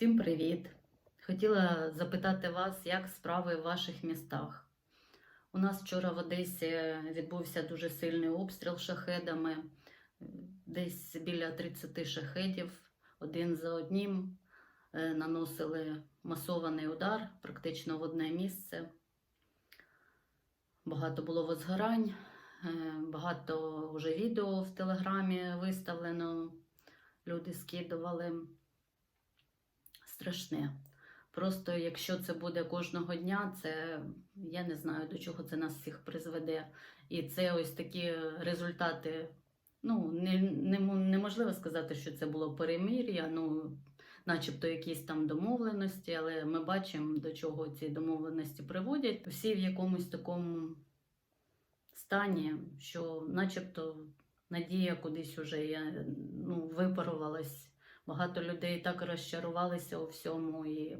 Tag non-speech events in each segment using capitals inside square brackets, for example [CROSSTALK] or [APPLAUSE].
Всім привіт! Хотіла запитати вас, як справи в ваших містах. У нас вчора в Одесі відбувся дуже сильний обстріл шахедами, десь біля 30 шахедів, один за одним е, наносили масований удар практично в одне місце. Багато було возгорань, е, багато вже відео в Телеграмі виставлено, люди скидували страшне. Просто якщо це буде кожного дня, це я не знаю до чого це нас всіх призведе. І це ось такі результати. Ну, не, не, неможливо сказати, що це було перемир'я, ну, начебто якісь там домовленості, але ми бачимо, до чого ці домовленості приводять. Всі в якомусь такому стані, що начебто надія кудись уже я, ну, випарувалась. Багато людей так розчарувалися у всьому, і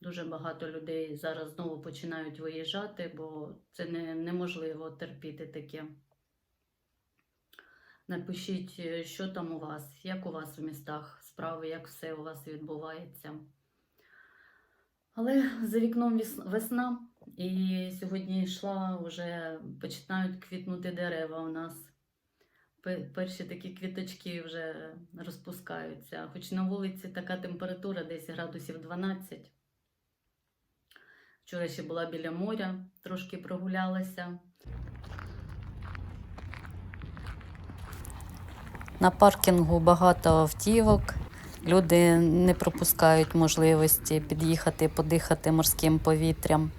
дуже багато людей зараз знову починають виїжджати, бо це не, неможливо терпіти таке. Напишіть, е, що там у вас, як у вас в містах справи, як все у вас відбувається. Але за вікном весна, і сьогодні йшла, вже починають квітнути дерева у нас. Пе- Перші такі квіточки вже розпускаються. Хоч на вулиці така температура десь градусів 12. Вчора ще була біля моря, трошки прогулялася. На паркінгу багато автівок. Люди не пропускають можливості під'їхати, подихати морським повітрям.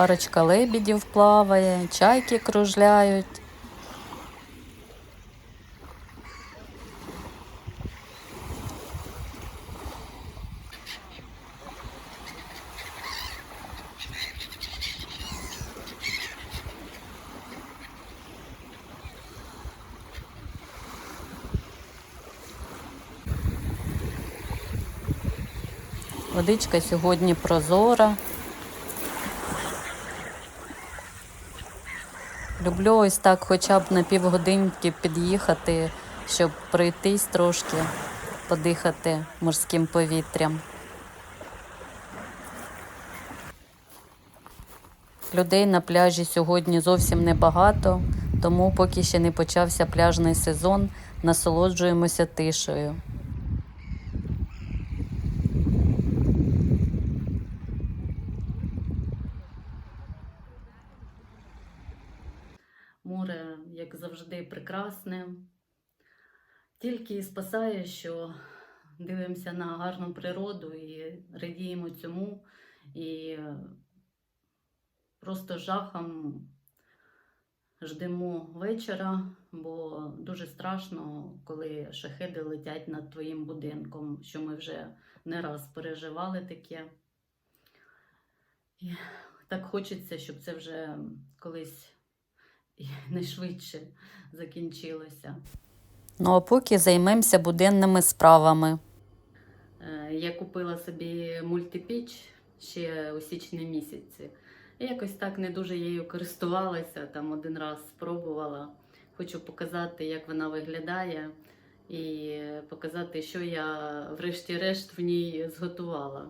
Парочка лебідів плаває, чайки кружляють. Водичка сьогодні прозора. Люблю ось так хоча б на півгодинки під'їхати, щоб пройтись трошки, подихати морським повітрям. Людей на пляжі сьогодні зовсім небагато, тому поки ще не почався пляжний сезон, насолоджуємося тишею. Море, як завжди, прекрасне. Тільки і спасає, що дивимося на гарну природу і радіємо цьому. І просто жахом ждемо вечора, бо дуже страшно, коли шахеди летять над твоїм будинком, що ми вже не раз переживали таке. І так хочеться, щоб це вже колись і [LAUGHS] найшвидше закінчилося. Ну а поки займемося буденними справами. Е, Я купила собі мультипіч ще у січні місяці. І якось так не дуже її користувалася, там один раз спробувала. Хочу показати, як вона виглядає, і показати, що я врешті-решт в ній зготувала.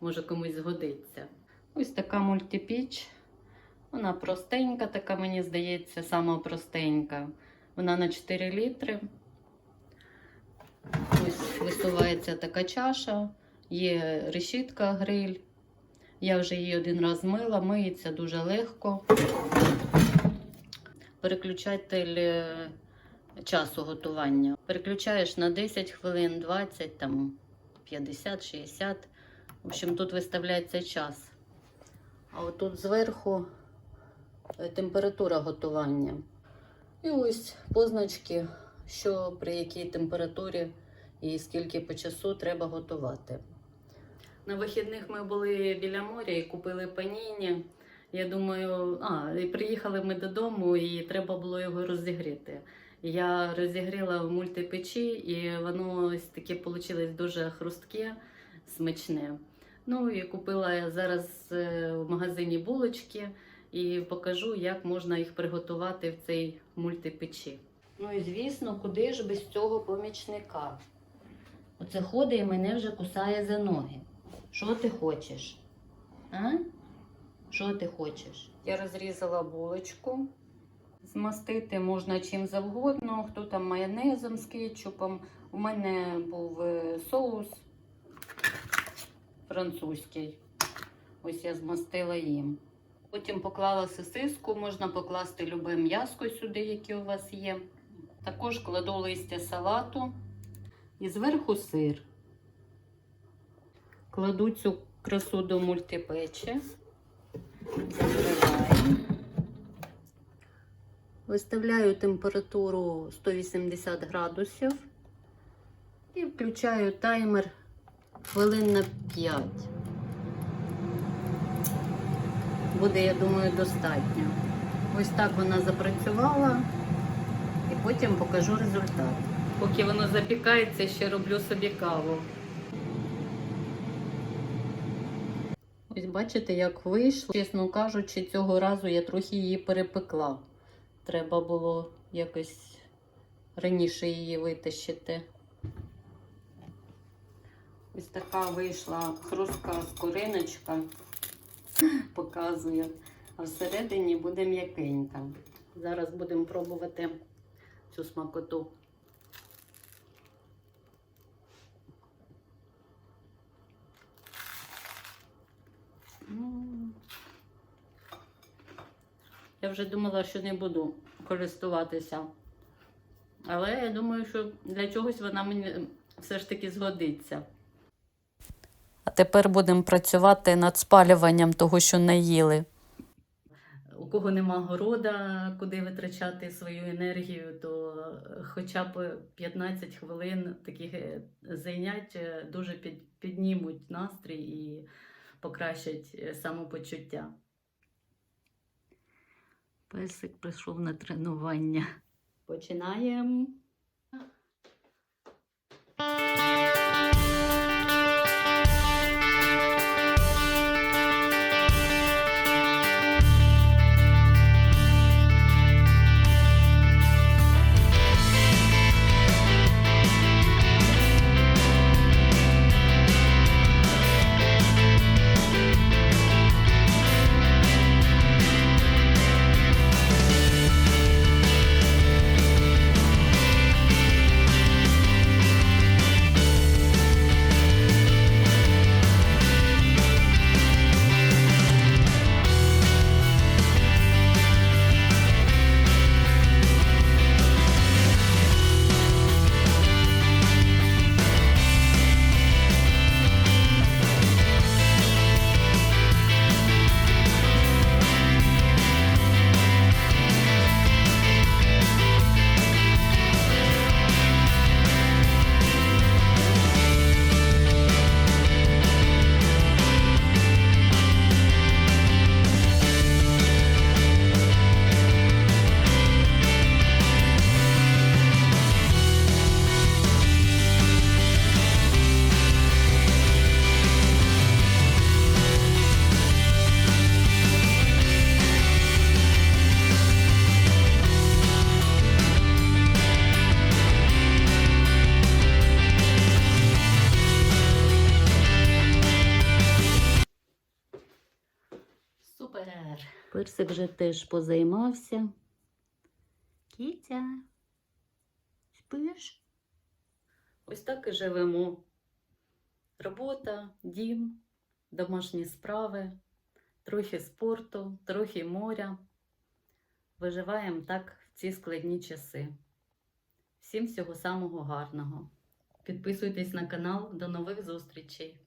Може комусь згодиться. Ось така мультипіч. Вона простенька, така, мені здається, сама простенька. Вона на 4 літри. Ось висувається така чаша, є решітка, гриль. Я вже її один раз мила, миється дуже легко. Переключатель е, часу готування. Переключаєш на 10 хвилин, 20, там 50, 60. В общем, тут виставляється час. А отут зверху температура готування. І ось позначки, що при якій температурі і скільки по часу треба готувати. На вихідних ми були біля моря і купили паніні. Я думаю, а, і приїхали ми додому, і треба було його розігріти. Я розігріла в мультипечі, і воно ось таке вийшло дуже хрустке, смачне. Ну і купила я зараз е, в магазині булочки і покажу, як можна їх приготувати в цей мультипечі. Ну і звісно, куди ж без цього помічника? Оце ходить і мене вже кусає за ноги. Що ти хочеш? А? Що ти хочеш? Я розрізала булочку. Змастити можна чим завгодно, хто там майонезом з кетчупом. У мене був е, соус французький. Ось я змастила їм. Потім поклала сосиску, можна покласти любе м'яско сюди, яке у вас є. Також кладу листя салату і зверху сир. Кладу цю красу до мультипечі, закриваю. Виставляю температуру 180 градусів і включаю таймер хвилин на 5. Буде, я думаю, достатньо. Ось так вона запрацювала і потім покажу результат. Поки воно запікається, ще роблю собі каву. Ось бачите, як вийшло. Чесно кажучи, цього разу я трохи її перепекла. Треба було якось раніше її витащити. Ось така вийшла хрустка скориночка, [LAUGHS] показую. А всередині буде м'якенька. Зараз будемо пробувати цю смакоту. Я вже думала, що не буду користуватися. Але я думаю, що для чогось вона мені все ж таки згодиться. Тепер будемо працювати над спалюванням того, що наїли. У кого нема города, куди витрачати свою енергію, то хоча б 15 хвилин таких е, зайнять е, дуже під, піднімуть настрій і покращать е, самопочуття. Песик прийшов на тренування. Починаємо. Персик вже теж позаймався. Кітя, спиш? Ось так і живемо. Робота, дім, домашні справи, трохи спорту, трохи моря. Виживаємо так в ці складні часи. Всім всього самого гарного. Підписуйтесь на канал. До нових зустрічей!